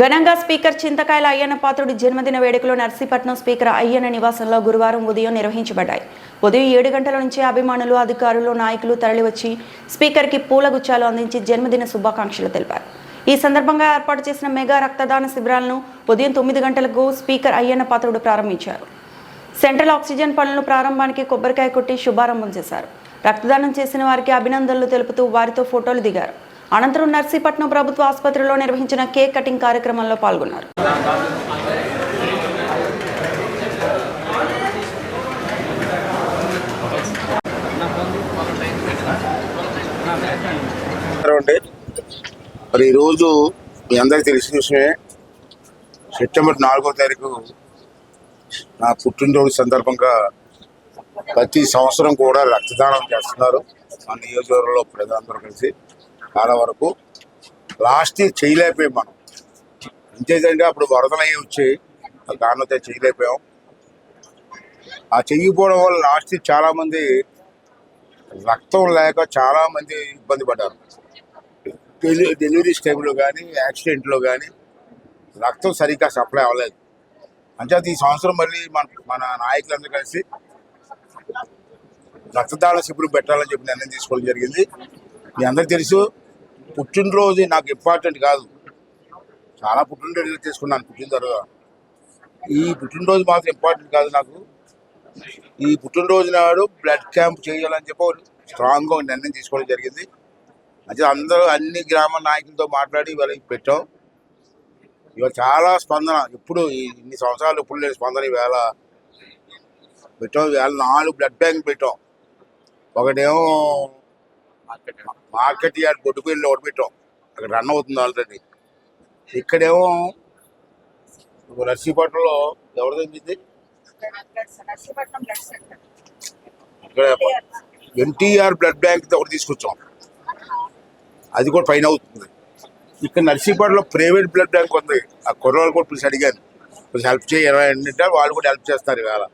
ఘనంగా స్పీకర్ చింతకాయల అయ్యన్న పాత్రుడి జన్మదిన వేడుకలు నర్సీపట్నం స్పీకర్ అయ్యన్న నివాసంలో గురువారం ఉదయం నిర్వహించబడ్డాయి. ఉదయం ఏడు గంటల నుంచి అభిమానులు అధికారులు నాయకులు తరలివచ్చి స్పీకర్కి పూలగుచ్చాలు అందించి జన్మదిన శుభాకాంక్షలు తెలిపారు. ఈ సందర్భంగా ఏర్పాటు చేసిన మెగా రక్తదాన శిబిరాలను ఉదయం తొమ్మిది గంటలకు స్పీకర్ అయ్యన్న పాత్రుడు ప్రారంభించారు. సెంట్రల్ ఆక్సిజన్ పనులను ప్రారంభానికి కొబ్బరికాయ కొట్టి శుభారంభం చేశారు. రక్తదానం చేసిన వారికి అభినందనలు తెలుపుతూ వారితో ఫోటోలు దిగారు. అనంతరం నర్సీపట్నం ప్రభుత్వ ఆసుపత్రిలో నిర్వహించిన కేక్ కటింగ్ కార్యక్రమంలో పాల్గొన్నారు. మరి ఈరోజు మీ అందరికీ తెలిసిన విషయమే సెప్టెంబర్ నాలుగో తారీఖు నా పుట్టినరోజు సందర్భంగా ప్రతి సంవత్సరం కూడా రక్తదానం చేస్తున్నారు. మా నియోజకవర్గంలో ప్రజలందరూ కలిసి చాలా వరకు లాస్ట్ ఇయర్ చేయలేకపోయాం మనం. అంతేదంటే అప్పుడు వరదలయ్యి వచ్చి ఆ కారణంతో చేయలేకపోయాం. ఆ చెయ్యిపోవడం వల్ల లాస్ట్ ఇయర్ చాలామంది రక్తం లేక చాలామంది ఇబ్బంది పడ్డారు. డెలి డెలివరీస్ టైంలో కానీ యాక్సిడెంట్లో కానీ రక్తం సరిగ్గా సప్లై అవ్వలేదు. అంటే ఈ సంవత్సరం మళ్ళీ మన మన నాయకులందరూ కలిసి రక్తదాన శిబిరం పెట్టాలని చెప్పి నిర్ణయం తీసుకోవడం జరిగింది. మీ అందరికి తెలుసు పుట్టినరోజు నాకు ఇంపార్టెంట్ కాదు. చాలా పుట్టినరోజులు తీసుకున్నాను పుట్టిన తర్వాత. ఈ పుట్టినరోజు మాత్రం ఇంపార్టెంట్ కాదు నాకు. ఈ పుట్టినరోజు నాడు బ్లడ్ క్యాంప్ చేయాలని చెప్పి ఒక స్ట్రాంగ్గా నిర్ణయం తీసుకోవడం జరిగింది. అయితే అందరూ అన్ని గ్రామ నాయకులతో మాట్లాడి వాళ్ళకి పెట్టాం. ఇవాళ చాలా స్పందన. ఇప్పుడు ఈ ఇన్ని సంవత్సరాలు ఇప్పుడు లేని స్పందన ఈవేళ పెట్టాం. వేళ నాలుగు బ్లడ్ బ్యాంక్ పెట్టాం. ఒకటేమో మార్కెట్ యార్డ్. బొడ్డుపల్లిలో ఒకటి పెట్టాం. అక్కడ రన్ అవుతుంది ఆల్రెడీ. ఇక్కడేమో నర్సీపట్నంలో బ్లడ్ సెంటర్ ఇక్కడ ఎన్టీఆర్ బ్లడ్ బ్యాంక్ ఒకటి తీసుకొచ్చాం. అది కూడా పైన అవుతుంది. ఇక్కడ నర్సీపట్నంలో ప్రైవేట్ బ్లడ్ బ్యాంక్ ఉంది. ఆ కుర్రవాళ్ళు కూడా పిలిచి అడిగాను. కొంచెం హెల్ప్ చేయరు అంటే వాళ్ళు కూడా హెల్ప్ చేస్తారు ఇవాళ.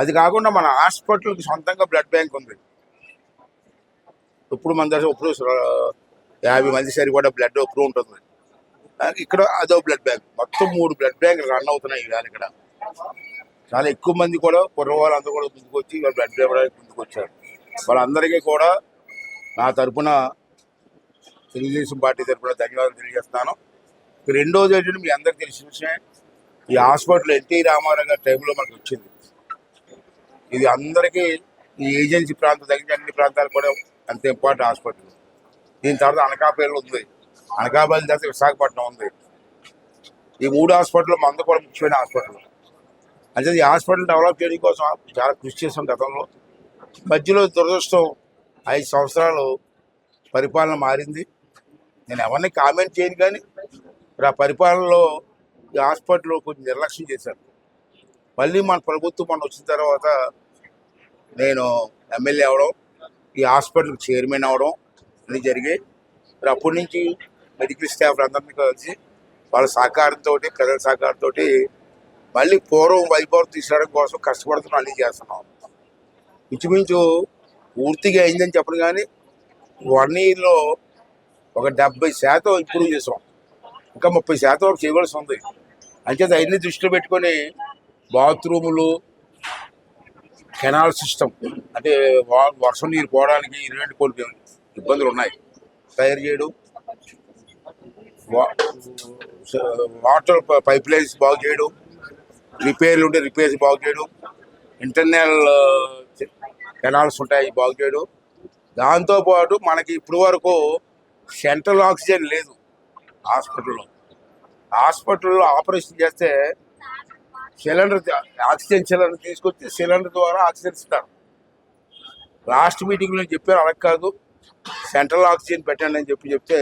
అది కాకుండా మన హాస్పిటల్కి సొంతంగా బ్లడ్ బ్యాంక్ ఉంది. ఇప్పుడు మన దగ్గర ఇప్పుడు యాభై మంది సరి కూడా బ్లడ్ ఇప్పుడు ఉంటుంది ఇక్కడ అదో బ్లడ్ బ్యాంక్ మొత్తం మూడు బ్లడ్ బ్యాంక్ రన్ అవుతున్నాయి ఇవాళ ఇక్కడ. చాలా ఎక్కువ మంది కూడా కుర్రవాళ్ళు అందరూ కూడా ముందుకు వచ్చి బ్లడ్ ఇవ్వడానికి ముందుకు వచ్చారు వాళ్ళందరికీ కూడా నా తరపున తెలుగుదేశం పార్టీ తరపున ధన్యవాదాలు తెలియజేస్తున్నాను. రెండోది ఏంటంటే మీ అందరికి తెలిసిన విషయం ఈ హాస్పిటల్ ఎన్టీ రామారావు గారి టైంలో మనకు వచ్చింది. ఇది అందరికీ ఈ ఏజెన్సీ ప్రాంతం దగ్గర అన్ని ప్రాంతాలు కూడా అంత ఇంపార్టెంట్ హాస్పిటల్. దీని తర్వాత అనకాపల్లి ఉంది. అనకాపల్లి తర్వాత విశాఖపట్నం ఉంది. ఈ మూడు హాస్పిటల్ మందు కూడా ముఖ్యమైన హాస్పిటల్. అంటే ఈ హాస్పిటల్ డెవలప్ చేయడం కోసం చాలా కృషి చేసాం గతంలో. మధ్యలో దురదృష్టం ఐదు సంవత్సరాలు పరిపాలన మారింది. నేను ఎవరిని కామెంట్ చేయను కానీ మరి ఆ పరిపాలనలో ఈ హాస్పిటల్ కొంచెం నిర్లక్ష్యం చేశాను మళ్ళీ మన ప్రభుత్వం మన వచ్చిన తర్వాత నేను ఎమ్మెల్యే అవడం ఈ హాస్పిటల్కి చైర్మన్ అవడం అన్ని జరిగాయి. మరి అప్పటి నుంచి మెడికల్ స్టాఫ్ అందరినీ కలిసి వాళ్ళ సహకారంతో ప్రజల సహకారంతో మళ్ళీ పూర్వం వైభవం తీసుకోవడం కోసం కష్టపడుతున్నాం అన్నీ చేస్తున్నాం. ఇంచుమించు పూర్తిగా అయిందని చెప్పను కానీ వన్ ఇయర్లో ఒక డెబ్బై శాతం ఇంప్రూవ్ చేసాం. ఇంకా ముప్పై శాతం వరకు చేయవలసి ఉంది. అంచేత అవన్నీ దృష్టిలో పెట్టుకొని బాత్రూములు కెనాల్ సిస్టమ్ అంటే వర్షం నీరు పోవడానికి ఇరవై కొన్ని ఇబ్బందులు ఉన్నాయి తయారు చేయడం వాటర్ పైప్ లైన్స్ బాగు చేయడం రిపేర్లు ఉంటే రిపేర్స్ బాగు చేయడం ఇంటర్నల్ కెనాల్స్ ఉంటాయి బాగు చేయడం. దాంతోపాటు మనకి ఇప్పుడు వరకు సెంట్రల్ ఆక్సిజన్ లేదు హాస్పిటల్లో. హాస్పిటల్లో ఆపరేషన్ చేస్తే సిలిండర్ ఆక్సిజన్ సిలిండర్ తీసుకొచ్చి సిలిండర్ ద్వారా ఆక్సిజన్ ఇస్తారు. లాస్ట్ మీటింగ్లో చెప్పారు అలా కాదు. సెంట్రల్ ఆక్సిజన్ పెట్టండి అని చెప్పి చెప్తే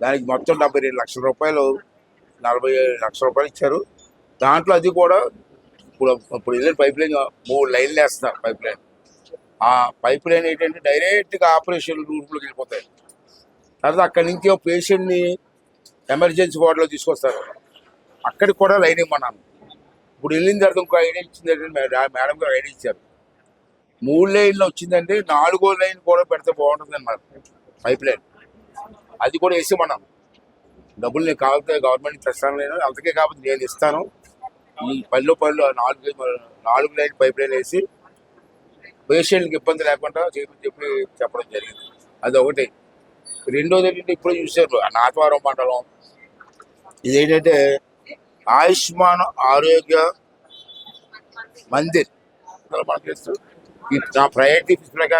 దానికి మొత్తం డెబ్బై రెండు లక్షల రూపాయలు నలభై ఏడు లక్షల రూపాయలు ఇచ్చారు. దాంట్లో అది కూడా ఇప్పుడు ఇప్పుడు వెళ్ళిన పైప్ లైన్ మూడు లైన్లు వేస్తున్నారు పైప్ లైన్ ఆ పైప్ లైన్ ఏంటంటే డైరెక్ట్గా ఆపరేషన్ రూమ్లోకి వెళ్ళిపోతాయి. తర్వాత అక్కడి నుంచి ఒక పేషెంట్ని ఎమర్జెన్సీ వార్డులో తీసుకొస్తారు. అక్కడికి కూడా లైన్ ఇమ్మన్నాను ఇప్పుడు వెళ్ళిన తర్వాత ఇంకో ఐడియా ఇచ్చింది మేడం గారు ఐడియా ఇచ్చారు. మూడు లైన్లో వచ్చిందంటే నాలుగో లైన్ కూడా పెడితే బాగుంటుంది అన్నమాట పైప్ లైన్. అది కూడా వేసి మనం డబ్బులు నేను కావాలంటే గవర్నమెంట్ తెస్తాను నేను అంతకే కాబట్టి నేను ఇస్తాను. ఈ పళ్ళు పళ్ళు నాలుగు నాలుగు లైన్ పైప్ లైన్ వేసి పేషెంట్కి ఇబ్బంది లేకుండా చెప్పి చెప్పి చెప్పడం జరిగింది. అది ఒకటి. రెండోది ఏంటంటే ఇప్పుడు చూసారు నాథవరం మండలం. ఇదేంటంటే ఆయుష్మాన్ ఆరోగ్య మందిర్. మనకి నా ప్రయారిటీ ప్రకారం